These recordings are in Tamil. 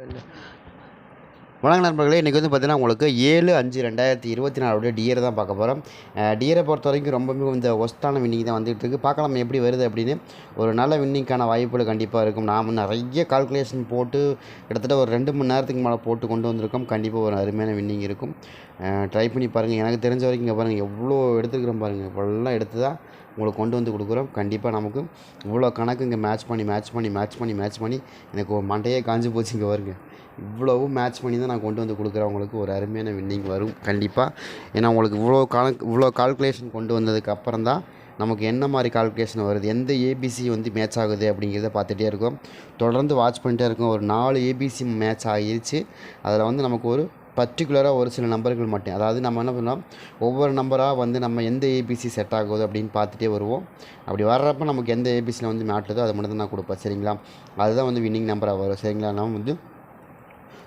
and வணக்க நண்பர்களே இன்றைக்கி வந்து பார்த்தீங்கன்னா உங்களுக்கு ஏழு அஞ்சு ரெண்டாயிரத்தி இருபத்தி நாலுடைய டியரை தான் பார்க்க போகிறோம் டியரை பொறுத்த வரைக்கும் ரொம்பவே இந்த ஒஸ்ட்டான வின்னிங் தான் வந்துகிட்டு இருக்குது பார்க்கலாம் எப்படி வருது அப்படின்னு. ஒரு நல்ல வின்னிங்க்கான வாய்ப்புகள் கண்டிப்பாக இருக்கும். நாம் நிறைய கால்குலேஷன் போட்டு கிட்டத்தட்ட ஒரு ரெண்டு மணி நேரத்துக்கு மேலே போட்டு கொண்டு வந்திருக்கோம். கண்டிப்பாக ஒரு அருமையான வின்னிங் இருக்கும். ட்ரை பண்ணி பாருங்கள் எனக்கு தெரிஞ்ச வரைக்கும் இங்கே பாருங்கள் எவ்வளோ எடுத்துக்கிறோம் பாருங்கள் இவ்வளோலாம் எடுத்து தான் உங்களுக்கு கொண்டு வந்து கொடுக்குறோம். கண்டிப்பாக நமக்கு இவ்வளோ கணக்கு இங்கே மேட்ச் பண்ணி மேட்ச் பண்ணி மேட்ச் பண்ணி மேட்ச் பண்ணி எனக்கு ஒரு மண்டையே காஞ்சி போச்சு இங்கே வருங்க இவ்வளவும் மேட்ச் பண்ணி தான் நான் கொண்டு வந்து கொடுக்குறேன். உங்களுக்கு ஒரு அருமையான வின்னிங் வரும். கண்டிப்பாக ஏன்னா உங்களுக்கு இவ்வளோ கணக்கு இவ்வளோ கால்குலேஷன் கொண்டு வந்ததுக்கு அப்புறம் தான் நமக்கு என்ன மாதிரி கால்குலேஷன் வருது? எந்த ஏபிசி வந்து மேட்ச் ஆகுது அப்படிங்கிறத பார்த்துட்டே இருக்கோம். தொடர்ந்து வாட்ச் பண்ணிட்டே இருக்கோம். ஒரு நாலு ஏபிசி மேட்ச் ஆகிருச்சு. அதில் வந்து நமக்கு ஒரு பர்டிகுலராக ஒரு சில நம்பர்கள் மட்டும். அதாவது நம்ம என்ன பண்ணோம் ஒவ்வொரு நம்பராக வந்து நம்ம எந்த ஏபிசி செட் ஆகுது அப்படின்னு பார்த்துட்டே வருவோம். அப்படி வர்றப்ப நமக்கு எந்த ஏபிசியில் வந்து மேட்டுதோ அதை மட்டும் தான் நான் கொடுப்பேன். சரிங்களா? அதுதான் வந்து வின்னிங் நம்பராக வரும். சரிங்களா? நம்ம வந்து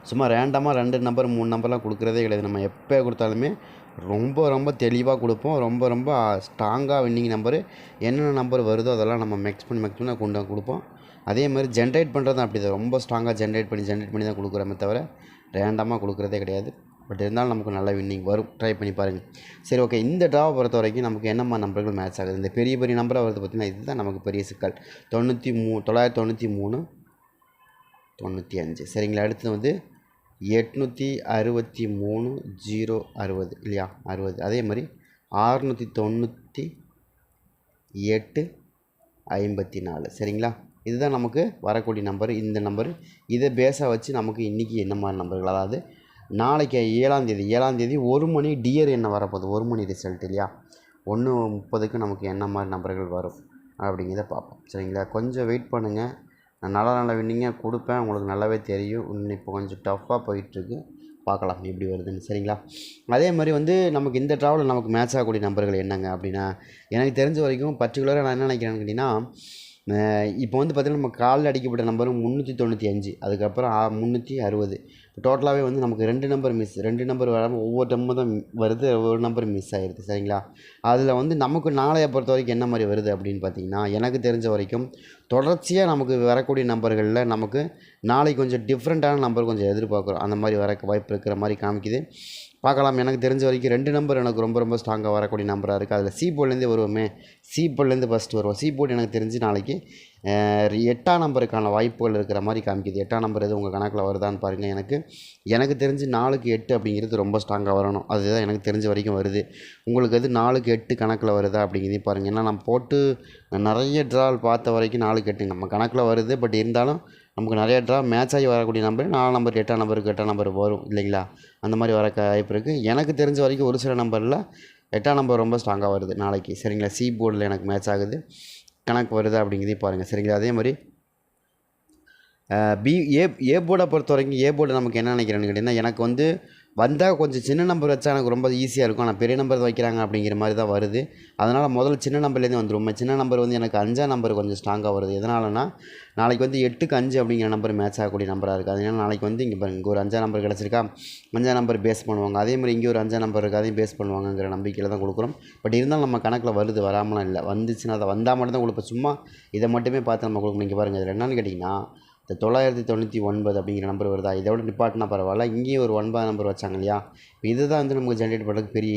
சும்மா ரேண்டமாக ரெண்டு நம்பர் மூணு நம்பர்லாம் கொடுக்குறதே கிடையாது. நம்ம எப்போ கொடுத்தாலுமே ரொம்ப ரொம்ப தெளிவாக கொடுப்போம். ரொம்ப ரொம்ப ஸ்ட்ராங்காக வின்னிங் நம்பரு என்னென்ன நம்பர் வருதோ அதெல்லாம் நம்ம மேக்ஸ் பண்ணி மேக்ஸ் பண்ணி கொண்டு வந்து கொடுப்போம். அதே மாதிரி ஜென்ரேட் பண்ணுறது அப்படி தான் ரொம்ப ஸ்ட்ராங்காக ஜென்ரேட் பண்ணி ஜென்ரேட் பண்ணி தான் கொடுக்குறோமே தவிர ரேண்டமாக கொடுக்குறதே கிடையாது. பட் இருந்தாலும் நமக்கு நல்ல வின்னிங் வரும். ட்ரை பண்ணி பாருங்கள் சரி ஓகே இந்த ட்ராவை பொறுத்த வரைக்கும் நமக்கு என்னம்மா நம்பர்கள் மேட்ச் ஆகுது? இந்த பெரிய பெரிய நம்பராக வருது பார்த்திங்கன்னா இதுதான் நமக்கு பெரிய சிக்கல். தொண்ணூற்றி மூ தொள்ளாயிரத்தி தொண்ணூற்றி மூணு தொண்ணூற்றி அஞ்சு. சரிங்களா? அடுத்தது வந்து எட்நூற்றி அறுபத்தி மூணு ஜீரோ அறுபது. இல்லையா? அறுபது. அதே மாதிரி ஆறுநூற்றி தொண்ணூற்றி எட்டு ஐம்பத்தி நாலு. சரிங்களா? இதுதான் நமக்கு வரக்கூடிய நம்பர். இந்த நம்பர். இதை பேஸாக வச்சு நமக்கு இன்றைக்கி என்ன மாதிரி நம்பர்கள்? அதாவது நாளைக்கு ஏழாந்தேதி ஏழாந்தேதி ஒரு மணி டியர் என்ன வரப்போகுது? ஒரு மணி ரிசல்ட் இல்லையா? ஒன்று முப்பதுக்கு நமக்கு என்ன மாதிரி நம்பர்கள் வரும்? அப்படிங்கிறத பார்ப்போம். சரிங்களா? கொஞ்சம் வெயிட் பண்ணுங்கள் நான் நல்ல நல்ல வின்னிங்காக கொடுப்பேன். உங்களுக்கு நல்லாவே தெரியும். இன்னும் இப்போ கொஞ்சம் டஃப்பாக போயிட்டுருக்கு. பார்க்கலாம் எப்படி வருதுன்னு. சரிங்களா? அதே மாதிரி வந்து நமக்கு இந்த ட்ராவலில் நமக்கு மேட்ச் ஆகக்கூடிய நம்பர்கள் என்னங்க அப்படின்னா எனக்கு தெரிஞ்ச வரைக்கும் பர்டிகுலராக நான் என்ன நினைக்கிறேன்னு கேட்டிங்கன்னா இப்போ வந்து பார்த்திங்கன்னா நம்ம காலில் அடிக்கப்பட்ட நம்பர் முந்நூற்றி தொண்ணூற்றி அஞ்சு. அதுக்கப்புறம் முந்நூற்றி அறுபது. இப்போ டோட்டலாகவே வந்து நமக்கு ரெண்டு நம்பர் மிஸ் ரெண்டு நம்பர் வராமல் ஒவ்வொரு நம்பர் தான் வருது. ஒரு நம்பர் மிஸ் ஆகிடுது சரிங்களா? அதில் வந்து நமக்கு நாளைய பொறுத்த வரைக்கும் என்ன மாதிரி வருது அப்படின்னு பார்த்தீங்கன்னா எனக்கு தெரிஞ்ச வரைக்கும் தொடர்ச்சியாக நமக்கு வரக்கூடிய நம்பர்களில் நமக்கு நாளைக்கு கொஞ்சம் டிஃப்ரெண்ட்டான நம்பர் கொஞ்சம் எதிர்பார்க்குறோம். அந்த மாதிரி வர வாய்ப்பு இருக்கிற மாதிரி காமிக்குது. பார்க்கலாம். எனக்கு தெரிஞ்ச வரைக்கும் ரெண்டு நம்பர் எனக்கு ரொம்ப ரொம்ப ஸ்ட்ராங்காக வரக்கூடிய நம்பராக இருக்குது அதில் சி போர்ட்லேருந்து வருவோமே. சி போர்ட்லேருந்து ஃபஸ்ட்டு வருவோம். சி போர்ட் எனக்கு தெரிஞ்சு நாளைக்கு எட்டாம் நம்பருக்கான வாய்ப்புகள் இருக்கிற மாதிரி காமிக்குது. எட்டாம் நம்பர் எதுவும் உங்கள் கணக்கில் வருதான்னு பாருங்கள் எனக்கு எனக்கு தெரிஞ்சு நாலுக்கு எட்டு அப்படிங்கிறது ரொம்ப ஸ்ட்ராங்காக வரணும். அதுதான் எனக்கு தெரிஞ்ச வரைக்கும் வருது. உங்களுக்கு எது நாலுக்கு எட்டு கணக்கில் வருதா அப்படிங்கிறதையும் பாருங்கள் ஏன்னா நான் போட்டு நிறைய ட்ரால் பார்த்த வரைக்கும் நாலுக்கு எட்டு நம்ம கணக்கில் வருது. பட் இருந்தாலும் நமக்கு நிறைய ட்ரா மேட்ச் ஆகி வரக்கூடிய நம்பர் நாலு நம்பர் எட்டாம் நம்பருக்கு எட்டாம் நம்பர் வரும் இல்லைங்களா? அந்த மாதிரி வர வாய்ப்பு இருக்குது எனக்கு தெரிஞ்ச வரைக்கும் ஒரு சில நம்பரில் எட்டாம் நம்பர் ரொம்ப ஸ்ட்ராங்காக வருது நாளைக்கு. சரிங்களா? சி போர்டில் எனக்கு மேட்ச் ஆகுது. கணக்கு வருது அப்படிங்கிறதையும் பாருங்கள் சரிங்களா? அதே மாதிரி பி ஏ ஏ போர்டை பொறுத்த வரைக்கும் ஏ போர்டு நமக்கு என்ன நினைக்கிறேன்னு கேட்டிங்கன்னா எனக்கு வந்து வந்தால் கொஞ்சம் சின்ன நம்பர் வச்சா எனக்கு ரொம்ப ஈஸியாக இருக்கும். ஆனால் பெரிய நம்பர் வைக்கிறாங்க அப்படிங்கிற மாதிரி தான் வருது. அதனால் முதல்ல சின்ன நம்பர்லேருந்து வந்துடும் சின்ன நம்பர் வந்து எனக்கு அஞ்சாம் நம்பர் கொஞ்சம் ஸ்ட்ராங்காக வருது. எதனாலனா நாளைக்கு வந்து எட்டுக்கு அஞ்சு அப்படிங்கிற நம்பர் மேட்ச் ஆகக்கூடிய நம்பராக இருக்குது அதனால நாளைக்கு வந்து இங்கே பாருங்க இங்கே ஒரு அஞ்சாம் நம்பர் கிடச்சிருக்கா? அஞ்சாம் நம்பர் பேஸ் பண்ணுவாங்க. அதே மாதிரி இங்கே ஒரு அஞ்சாம் நம்பர் இருக்குது அதையும் பேஸ் பண்ணுவாங்கங்கிற நம்பிக்கையில் தான் கொடுக்குறோம். பட் இருந்தாலும் நம்ம கணக்கில் வருது வராமலாம் இல்லை. வந்துச்சுன்னா அதை வந்தால் மட்டும் தான் கொடுப்போம். சும்மா இதை மட்டுமே பார்த்து நம்ம கொடுக்கணும். இங்கே பாருங்கள் இதில் என்னன்னு கேட்டிங்கன்னா இந்த தொள்ளாயிரத்தி தொண்ணூற்றி ஒன்பது அப்படிங்கிற நம்பர் வருதா? இதோட நிப்பாட்டினா பரவாயில்ல. இங்கேயும் ஒரு ஒன்பது நம்பர் வச்சாங்க இல்லையா? இது தான் வந்து நமக்கு ஜென்ரேட் பண்ணுறதுக்கு பெரிய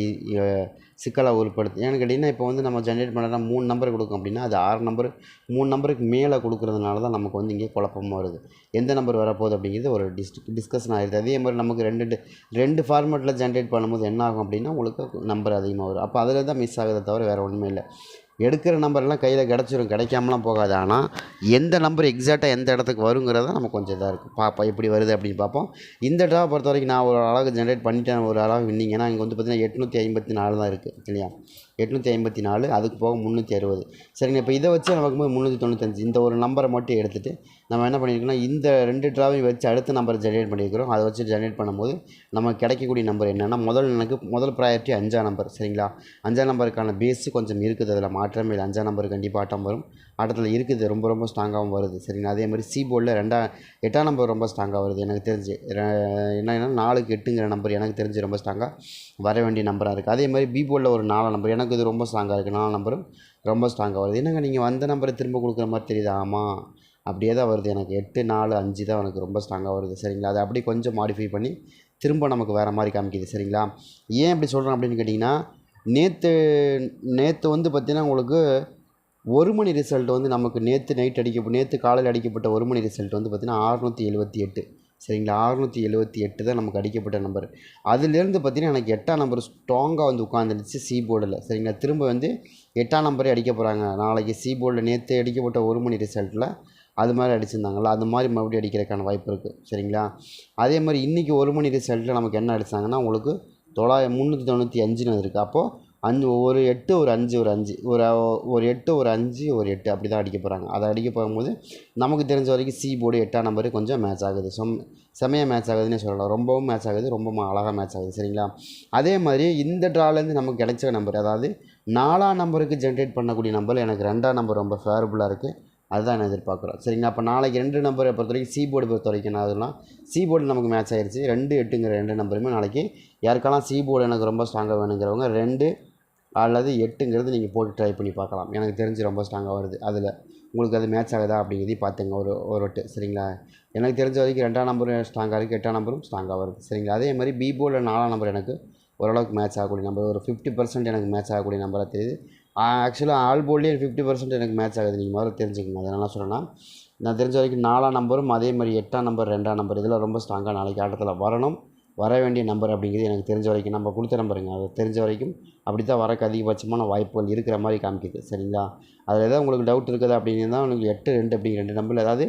சிக்கலாக உருப்படுது. ஏன்னு கேட்டிங்கன்னா இப்போ வந்து நம்ம ஜென்ரேட் பண்ணுறதா மூணு நம்பர் கொடுக்கும் அப்படின்னா அது ஆறு நம்பர் மூணு நம்பருக்கு மேலே கொடுக்குறதுனால தான் நமக்கு வந்து இங்கே குழப்பமாக வருது. எந்த நம்பர் வரப்போகுது அப்படிங்கிறது ஒரு டிஸ் டிஸ்கஷன் ஆகிடுது அதே மாதிரி நமக்கு ரெண்டு ரெண்டு ஃபார்மேட்டில் ஜென்ரேட் பண்ணும்போது என்ன ஆகும் அப்படின்னா உங்களுக்கு நம்பர் அதிகமாக வரும். அப்போ அதில் தான் மிஸ் ஆகுதே தவிர வேறு ஒன்றுமே இல்லை. எடுக்கிற நம்பர்லாம் கையில் கிடச்சிரும். கிடைக்காமலாம் போகாது. ஆனால் எந்த நம்பர் எக்ஸாக்டாக எந்த இடத்துக்கு வருங்கிறத நமக்கு கொஞ்சம் இதாக இருக்குது பார்ப்போம் எப்படி வருது அப்படின்னு பார்ப்போம் இந்த ட்ராவை பொறுத்த வரைக்கும் நான் ஒரு அளவுக்கு ஜென்ரேட் பண்ணிட்டேன். ஒரு அளவு வின்னிங்கன்னா இங்கே வந்து பார்த்திங்கன்னா எட்நூற்றி ஐம்பத்தி நாலு தான் இருக்குது இல்லையா? எட்நூற்றி ஐம்பத்தி நாலு அதுக்கு போக முந்நூற்றி அறுபது. சரிங்க இப்போ இதை வச்சு நமக்கு போது முந்நூற்றி தொண்ணூத்தஞ்சு. இந்த ஒரு நம்பரை மட்டும் எடுத்துகிட்டு நம்ம என்ன பண்ணியிருக்கோம்னா இந்த ரெண்டு ட்ராவையும் வச்சு அடுத்த நம்பர் ஜென்ரேட் பண்ணியிருக்கிறோம். அதை வச்சு ஜென்ரேட் பண்ணும்போது நமக்கு கிடைக்கக்கூடிய நம்பர் என்னென்னா முதல் எனக்கு முதல் ப்ரையாரிட்டி அஞ்சாம் நம்பர் சரிங்களா? அஞ்சாம் நம்பருக்கான பேஸு கொஞ்சம் இருக்குது அதில் மாற்றமே இல்லை. அஞ்சாம் நம்பர் கண்டிப்பாக ஆட்டம் வரும். ஆட்டத்தில் இருக்குது ரொம்ப ரொம்ப ஸ்ட்ராங்காகவும் வருது சரிங்களா? அதே மாதிரி சி போர்டில் ரெண்டா எட்டாம் நம்பர் ரொம்ப ஸ்ட்ராங்காக வருது எனக்கு தெரிஞ்சு. என்னென்னா நாலுக்கு எட்டுங்கிற நம்பர் எனக்கு தெரிஞ்சு ரொம்ப ஸ்ட்ராங்காக வர வேண்டிய நம்பராக இருக்குது அதே மாதிரி பி போர்டில் ஒரு நாலாம் நம்பர். எனக்கு எனக்கு இது ரொம்ப ஸ்ட்ராங்காக இருக்குது நாலு நம்பரும் ரொம்ப ஸ்ட்ராங்காக வருது. என்னங்க நீங்கள் வந்த நம்பரை திரும்ப கொடுக்குற மாதிரி தெரியுது? ஆமாம் அப்படியே தான் வருது. எனக்கு எட்டு நாலு அஞ்சு தான் எனக்கு ரொம்ப ஸ்ட்ராங்காக வருது. சரிங்களா? அதை அப்படியே கொஞ்சம் மாடிஃபை பண்ணி திரும்ப நமக்கு வேறு மாதிரி காமிக்குது. சரிங்களா? ஏன் இப்படி சொல்கிறேன் அப்படின்னு கேட்டிங்கன்னா நேற்று நேற்று வந்து பார்த்திங்கன்னா உங்களுக்கு ஒரு மணி ரிசல்ட் வந்து நமக்கு நேற்று நைட் அடிக்க நேற்று காலையில் அடிக்கப்பட்ட ஒரு மணி ரிசல்ட் வந்து பார்த்திங்கன்னா அறுநூற்றி எழுபத்தி எட்டு. சரிங்களா? அறுநூற்றி எழுபத்தி எட்டு தான் நமக்கு அடிக்கப்பட்ட நம்பர். அதுலேருந்து பார்த்திங்கன்னா எனக்கு எட்டாம் நம்பர் ஸ்ட்ராங்காக வந்து உட்காந்துருச்சு சி போர்டில் சரிங்களா? திரும்ப வந்து எட்டாம் நம்பரே அடிக்க போகிறாங்க நாளைக்கு சி போர்டில் நேற்று அடிக்கப்பட்ட ஒரு மணி ரிசல்ட்டில் அது மாதிரி அடிச்சிருந்தாங்களா அது மாதிரி மறுபடியும் அடிக்கிறதுக்கான வாய்ப்பு இருக்குது சரிங்களா? அதே மாதிரி இன்றைக்கி ஒரு மணி ரிசல்ட்டில் நமக்கு என்ன அடித்தாங்கன்னா உங்களுக்கு தொள்ளாயிரம் முந்நூற்றி தொண்ணூற்றி அஞ்சுன்னு இருக்குது அப்போது அஞ்சு ஒரு எட்டு ஒரு அஞ்சு ஒரு அஞ்சு. ஒரு ஒரு எட்டு ஒரு அஞ்சு ஒரு எட்டு. அப்படி தான் அடிக்க போகிறாங்க அதை அடிக்க போகும்போது நமக்கு தெரிஞ்ச வரைக்கும் சி போர்டு எட்டாம் நம்பரு கொஞ்சம் மேட்ச் ஆகுது. சொம் செமையாக மேட்ச் ஆகுதுன்னே சொல்லலாம். ரொம்பவும் மேட்ச் ஆகுது. ரொம்ப அழகாக மேட்ச் ஆகுது. சரிங்களா? அதே மாதிரி இந்த ட்ராலேருந்து நமக்கு கிடைச்ச நம்பர் அதாவது நாலாம் நம்பருக்கு ஜென்ரேட் பண்ணக்கூடிய நம்பர் எனக்கு ரெண்டாம் நம்பர் ரொம்ப ஃபேவரபுளாக இருக்குது அதுதான் நான் எதிர்பார்க்குறோம் சரிங்களா? அப்போ நாளைக்கு ரெண்டு நம்பரை பொறுத்த வரைக்கும் சி போர்டு பொறுத்த வரைக்கும் நான் அதெல்லாம் சி போர்டு நமக்கு மேட்ச் ஆயிடுச்சு ரெண்டு எட்டுங்கிற ரெண்டு நம்பருமே நாளைக்கு யாருக்கெல்லாம் சி போர்டு எனக்கு ரொம்ப ஸ்ட்ராங்காக வேணுங்கிறவங்க ரெண்டு அல்லது எட்டுங்கிறது நீங்கள் போட்டு ட்ரை பண்ணி பார்க்கலாம். எனக்கு தெரிஞ்சு ரொம்ப ஸ்ட்ராங்காக வருது. அதில் உங்களுக்கு அது மேட்ச் ஆகுதா அப்படிங்கிறதையும் பார்த்துங்க. ஒரு ஒரு ஒட்டு சரிங்களா? எனக்கு தெரிஞ்ச வரைக்கும் ரெண்டாம் நம்பரும் ஸ்ட்ராங்காக இருக்குது எட்டாம் நம்பரும் ஸ்ட்ராங்காக வருது. சரிங்களா? அதே மாதிரி பி போர்டில் நாலாம் நம்பர் எனக்கு ஓரளவுக்கு மேட்ச் ஆகக்கூடிய நம்பர் ஒரு ஃபிஃப்டி பர்சன்ட் எனக்கு மேட்ச் ஆகக்கூடிய நம்பராக தெரியுது. ஆக்சுவலாக ஆல் போர்ட்லேயே ஃபிஃப்டி பர்சன்ட் எனக்கு மேட்ச் ஆகுது. நீங்கள் முதல்ல தெரிஞ்சுக்கணும் அது என்ன சொல்லணும்னா நான் தெரிஞ்ச வரைக்கும் நாலாம் நம்பரும் அதே மாதிரி எட்டாம் நம்பர் ரெண்டாம் நம்பர் இதில் ரொம்ப ஸ்ட்ராங்காக நாளைக்கு ஆட்டத்தில் வரணும். வர வேண்டிய நம்பர் அப்படிங்கிறது எனக்கு தெரிஞ்ச வரைக்கும் நம்ம கொடுத்த நம்பருங்க. அது தெரிஞ்ச வரைக்கும் அப்படி தான் வரக்கு அதிகபட்சமான வாய்ப்புகள் இருக்கிற மாதிரி காமிக்குது. சரிங்களா? அதில் ஏதாவது உங்களுக்கு டவுட் இருக்குது அப்படின்னு தான் உங்களுக்கு எட்டு ரெண்டு அப்படிங்கிற ரெண்டு நம்பர் ஏதாவது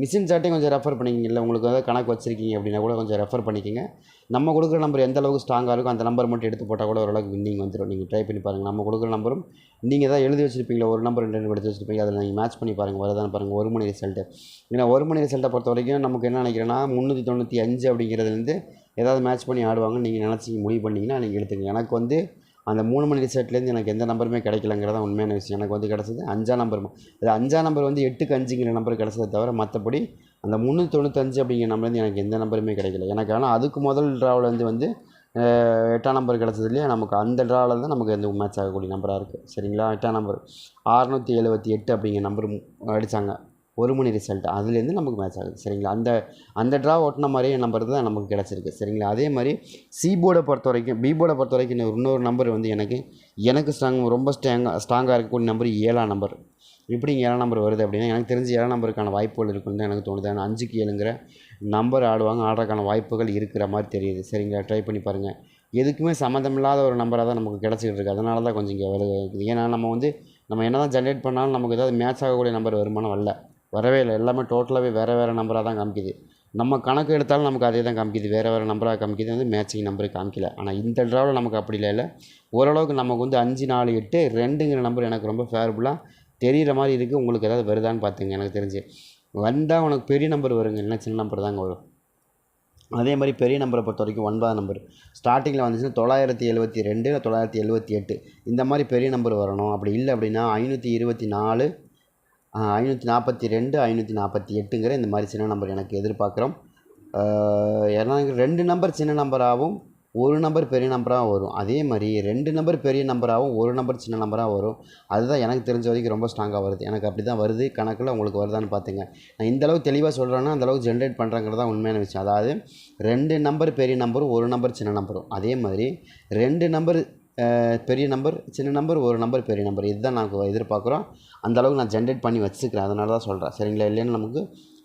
மிஷின் சார்ட்டையும் கொஞ்சம் ரெஃபர் பண்ணிக்கிங்க இல்லை உங்களுக்கு ஏதாவது கணக்கு வச்சுருக்கீங்க அப்படின்னா கூட கொஞ்சம் ரெஃபர் பண்ணிக்கோங்க. நம்ம கொடுக்குற நம்பர் எந்த அளவுக்கு ஸ்ட்ராங்காக இருக்கும் அந்த நம்பர் மட்டும் எடுத்து போட்டால் கூட ஓரளவுக்கு வின்னிங் வந்துடும் நீங்கள் ட்ரை பண்ணி பாருங்கள் நம்ம கொடுக்குற நம்பரும் நீங்கள் தான் எழுதி வச்சுருப்பீங்களா? ஒரு நம்பர் ரெண்டு நம்பர் எடுத்து வச்சுருப்பீங்க. அதில் நீங்கள் மேட்ச் பண்ணி பாருங்கள் வரதான பாருங்கள் ஒரு மணி ரிசல்ட்டு ஏன்னா ஒரு மணி ரிசல்ட்டை பொறுத்த வரைக்கும் நமக்கு என்ன நினைக்கிறேன்னா முந்நூற்றி தொண்ணூற்றி அஞ்சு அப்படிங்கிறதுலேருந்து ஏதாவது மேட்ச் பண்ணி ஆடுவாங்கன்னு நீங்கள் நினச்சி முடிவு பண்ணிங்கன்னா நீங்கள் எடுத்துங்க. எனக்கு வந்து அந்த மூணு மணி செட்லேருந்து எனக்கு எந்த நம்பருமே கிடைக்கலங்கிறதா உண்மையான விஷயம். எனக்கு வந்து கிடச்சது அஞ்சாம் நம்பர் அது அஞ்சாம் நம்பர் வந்து எட்டுக்கு அஞ்சுங்கிற நம்பர் கிடச்சதை தவிர மற்றபடி அந்த முந்நூற்றி தொண்ணூத்தஞ்சு அப்படிங்கிற நம்பர்லேருந்து எனக்கு எந்த நம்பருமே கிடைக்கல. எனக்கு ஆனால் அதுக்கு முதல் ட்ராவிலேருந்து வந்து எட்டாம் நம்பர் கிடச்சதுலேயே நமக்கு அந்த ட்ராவில் தான் நமக்கு இந்த மேட்ச் ஆகக்கூடிய நம்பராக இருக்குது சரிங்களா? எட்டாம் நம்பர் அறுநூற்றி எழுபத்தி எட்டு அப்படிங்கிற நம்பர் அடித்தாங்க ஒரு மணி ரிசல்ட் அதுலேருந்து நமக்கு மேட்ச் ஆகுது. சரிங்களா? அந்த அந்த ட்ரா ஓட்டின மாதிரியே நம்பர் தான் நமக்கு கிடச்சிருக்கு. சரிங்களா? அதே மாதிரி சி போர்டை பொறுத்த வரைக்கும் பி போர்டை பொறுத்த வரைக்கும் இன்னொரு நம்பர் வந்து எனக்கு எனக்கு ஸ்ட்ராங் ரொம்ப ஸ்ட்ராங்காக ஸ்ட்ராங்காக இருக்கக்கூடிய நம்பர் ஏழாம் நம்பர் எப்படி ஏழாம் நம்பர் வருது அப்படின்னா எனக்கு தெரிஞ்சு ஏழாம் நம்பருக்கான வாய்ப்புகள் இருக்குன்னு எனக்கு தோணுது. ஆனால் அஞ்சுக்கு ஏழுங்கிற நம்பர் ஆடுவாங்க ஆடுறதுக்கான வாய்ப்புகள் இருக்கிற மாதிரி தெரியுது. சரிங்களா? ட்ரை பண்ணி பாருங்கள் எதுக்குமே சம்மந்தமில்லாத ஒரு நம்பராக தான் நமக்கு கிடச்சிக்கிட்டு இருக்குது அதனால தான் கொஞ்சம் இங்கே வருது. ஏன்னா நம்ம வந்து நம்ம என்ன தான் ஜென்ரேட் பண்ணாலும் நமக்கு ஏதாவது மேட்ச் ஆகக்கூடிய நம்பர் வருமானம் வரல. வரவே இல்லை. எல்லாமே டோட்டலாகவே வேறு வேறு நம்பராக தான் காமிக்குது. நம்ம கணக்கு எடுத்தாலும் நமக்கு அதே தான் காமிக்குது. வேறு வேறு நம்பராக காமிக்குது. வந்து மேட்சிங் நம்பர் காமிக்கல. ஆனால் இந்த ட்ராவில் நமக்கு அப்படி இல்லை ஓரளவுக்கு நமக்கு வந்து அஞ்சு நாலு எட்டு ரெண்டுங்கிற நம்பர் எனக்கு ரொம்ப ஃபேவரபுளாக தெரிகிற மாதிரி இருக்குது உங்களுக்கு ஏதாவது வருதான்னு பார்த்துங்க எனக்கு தெரிஞ்சு. வந்தால் உனக்கு பெரிய நம்பர் வருங்க. இல்லைன்னா சின்ன நம்பர் தாங்க வரும். அதே மாதிரி பெரிய நம்பரை பொறுத்த வரைக்கும் ஒன்பதாம் நம்பர் ஸ்டார்டிங்கில் வந்துச்சுன்னா தொள்ளாயிரத்தி எழுபத்தி ரெண்டு இல்லை தொள்ளாயிரத்தி எழுபத்தி எட்டு. இந்த மாதிரி பெரிய நம்பர் வரணும். அப்படி இல்லை அப்படின்னா ஐநூற்றி இருபத்தி நாலு ஐநூற்றி நாற்பத்தி ரெண்டு ஐநூற்றி நாற்பத்தி எட்டுங்கிற இந்த மாதிரி சின்ன நம்பர் எனக்கு எதிர்பார்க்குறோம். எனக்கு ரெண்டு நம்பர் சின்ன நம்பராகவும் ஒரு நம்பர் பெரிய நம்பராக வரும். அதே மாதிரி ரெண்டு நம்பர் பெரிய நம்பராகவும் ஒரு நம்பர் சின்ன நம்பராக வரும். அதுதான் எனக்கு தெரிஞ்ச வரைக்கும் ரொம்ப ஸ்ட்ராங்காக வருது. எனக்கு அப்படி தான் வருது. கணக்கில் உங்களுக்கு வருதான்னு பார்த்துங்க நான் இந்த அளவுக்கு தெளிவாக சொல்கிறேன்னா அந்தளவுக்கு ஜென்ரேட் பண்ணுறங்கிறது தான் உண்மையான விஷயம். அதாவது ரெண்டு நம்பர் பெரிய நம்பரும் ஒரு நம்பர் சின்ன நம்பரும். அதே மாதிரி ரெண்டு நம்பர் பெரிய நம்பர் சின்ன நம்பர் ஒரு நம்பர் பெரிய நம்பர். இதுதான் நாங்கள் எதிர்பார்க்குறோம். அந்தளவுக்கு நான் ஜென்ரேட் பண்ணி வச்சுக்கிறேன் அதனால தான் சொல்கிறேன் சரிங்களா? இல்லைன்னு நமக்கு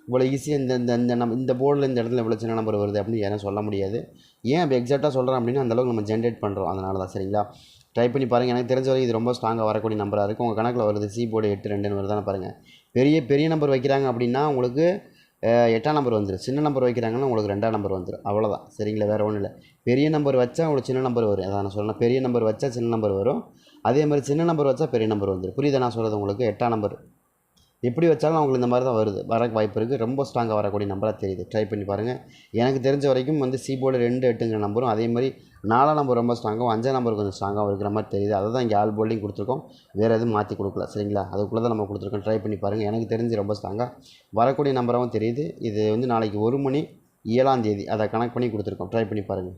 இவ்வளோ ஈஸியாக இந்த இந்த இந்த நம்ம இந்த போர்டில் இந்த இடத்துல இவ்வளோ சின்ன நம்பர் வருது அப்படின்னு யாரும் சொல்ல முடியாது. ஏன் அப்போ எக்ஸாக்டாக சொல்கிறேன் அப்படின்னா அந்தளவுக்கு நம்ம ஜென்ரேட் பண்ணுறோம் அதனால தான் சரிங்களா? ட்ரை பண்ணி பாருங்கள் எனக்கு தெரிஞ்ச வரைக்கும் இது ரொம்ப ஸ்ட்ராங்காக வரக்கூடிய நம்பராக இருக்குது உங்கள் கணக்கில் வருது சி போர்டு எட்டு ரெண்டுன்னு வருதானே பாருங்கள் பெரிய பெரிய நம்பர் வைக்கிறாங்க அப்படின்னா உங்களுக்கு எட்டாம் நம்பர் வந்துடும் சின்ன நம்பர் வைக்கிறாங்கன்னா உங்களுக்கு ரெண்டாம் நம்பர் வந்துடும் அவ்வளோதான் சரிங்களா? வேறு ஒன்றும் இல்லை. பெரிய நம்பர் வச்சா உங்களுக்கு சின்ன நம்பர் வரும். அதான் நான் சொல்லணும். பெரிய நம்பர் வச்சா சின்ன நம்பர் வரும். அதே மாதிரி சின்ன நம்பர் வச்சா பெரிய நம்பர் வந்துடும் புரியுது நான் சொல்கிறது உங்களுக்கு? எட்டாம் நம்பர் எப்படி வச்சாலும் அவங்களுக்கு இந்த மாதிரி தான் வருது. வர வாய்ப்பு இருக்குது ரொம்ப ஸ்ட்ராங்காக வரக்கூடிய நம்பராக தெரியுது. ட்ரை பண்ணி பாருங்கள் எனக்கு தெரிஞ்ச வரைக்கும் வந்து சி போர்டு ரெண்டு எட்டுங்கிற நம்பரும் அதே மாதிரி நாலாம் நம்பர் ரொம்ப ஸ்ட்ராங்காகவும் அஞ்சாம் நம்பர் கொஞ்சம் ஸ்ட்ராங்காகவும் இருக்கிற மாதிரி தெரியுது. அதை தான் இங்கே ஆல் போல்டிங் கொடுத்துருக்கோம். வேறு எதுவும் மாற்றி கொடுக்கல சரிங்களா? அதுக்குள்ளே தான் நம்ம கொடுத்துருக்கோம். ட்ரை பண்ணி பாருங்கள் எனக்கு தெரிஞ்சு ரொம்ப ஸ்ட்ராங்காக வரக்கூடிய நம்பராகவும் தெரியுது. இது வந்து நாளைக்கு ஒரு மணி ஏழாம் தேதி. அதை கனெக்ட் பண்ணி கொடுத்துருக்கோம். ட்ரை பண்ணி பாருங்கள்